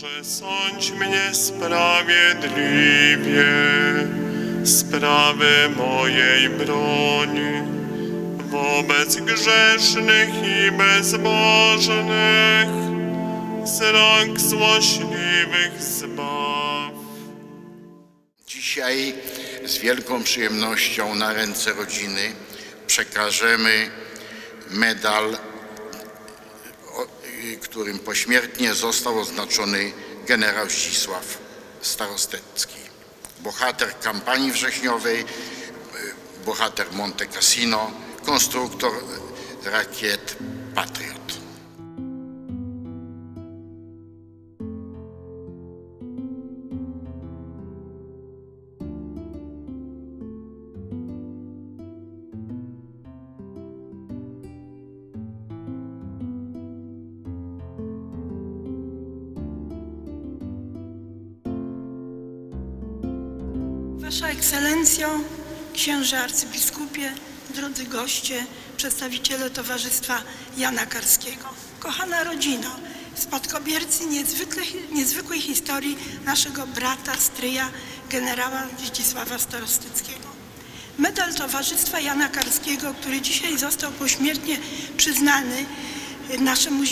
Boże, sądź mnie sprawiedliwie, sprawy mojej broni, wobec grzesznych i bezbożnych, z rąk złośliwych zbaw. Dzisiaj z wielką przyjemnością na ręce rodziny przekażemy medal, którym pośmiertnie został oznaczony generał Zdzisław Starostecki. Bohater kampanii wrześniowej, y, bohater Monte Cassino, konstruktor rakiet Patriot. Wasza Ekscelencjo, księże arcybiskupie, drodzy goście, przedstawiciele Towarzystwa Jana Karskiego. Kochana rodzino, spadkobiercy niezwykłej historii naszego brata, stryja, generała Zdzisława Starostyckiego. Medal Towarzystwa Jana Karskiego, który dzisiaj został pośmiertnie przyznany naszemu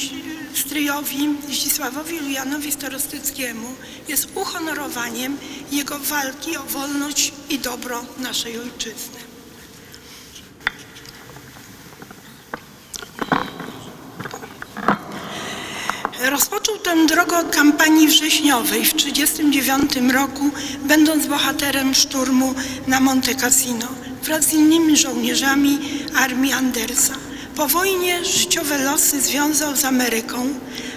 stryjowi Zdzisławowi Julianowi Starostyckiemu, jest uhonorowaniem jego walki o wolność i dobro naszej ojczyzny. Rozpoczął tę drogę od kampanii wrześniowej w 1939 roku, będąc bohaterem szturmu na Monte Cassino wraz z innymi żołnierzami armii Andersa. Po wojnie życiowe losy związał z Ameryką,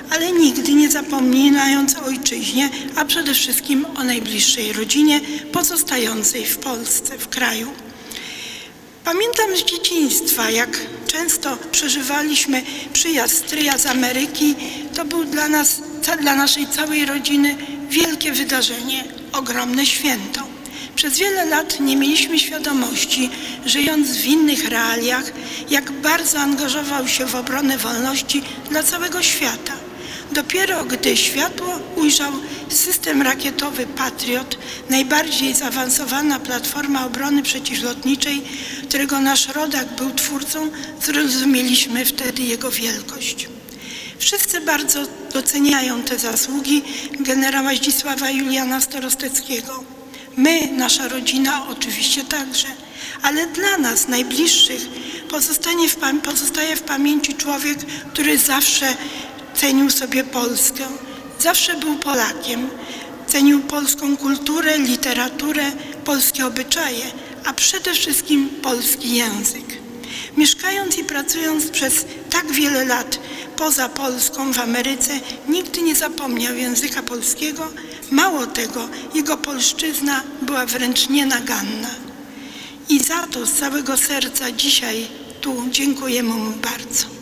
ale nigdy nie zapominając o ojczyźnie, a przede wszystkim o najbliższej rodzinie pozostającej w Polsce, w kraju. Pamiętam z dzieciństwa, jak często przeżywaliśmy przyjazd stryja z Ameryki. To był dla nas, dla naszej całej rodziny wielkie wydarzenie, ogromne święto. Przez wiele lat nie mieliśmy świadomości, żyjąc w innych realiach, jak bardzo angażował się w obronę wolności dla całego świata. Dopiero gdy światło ujrzał system rakietowy Patriot, najbardziej zaawansowana platforma obrony przeciwlotniczej, którego nasz rodak był twórcą, zrozumieliśmy wtedy jego wielkość. Wszyscy bardzo doceniają te zasługi generała Zdzisława Juliana Starosteckiego. My, nasza rodzina oczywiście także, ale dla nas najbliższych pozostanie w, pozostaje w pamięci człowiek, który zawsze cenił sobie Polskę, zawsze był Polakiem, cenił polską kulturę, literaturę, polskie obyczaje, a przede wszystkim polski język. Mieszkając i pracując przez tak wiele lat poza Polską w Ameryce, nigdy nie zapomniał języka polskiego. Mało tego, jego polszczyzna była wręcz nienaganna. I za to z całego serca dzisiaj tu dziękujemy mu bardzo.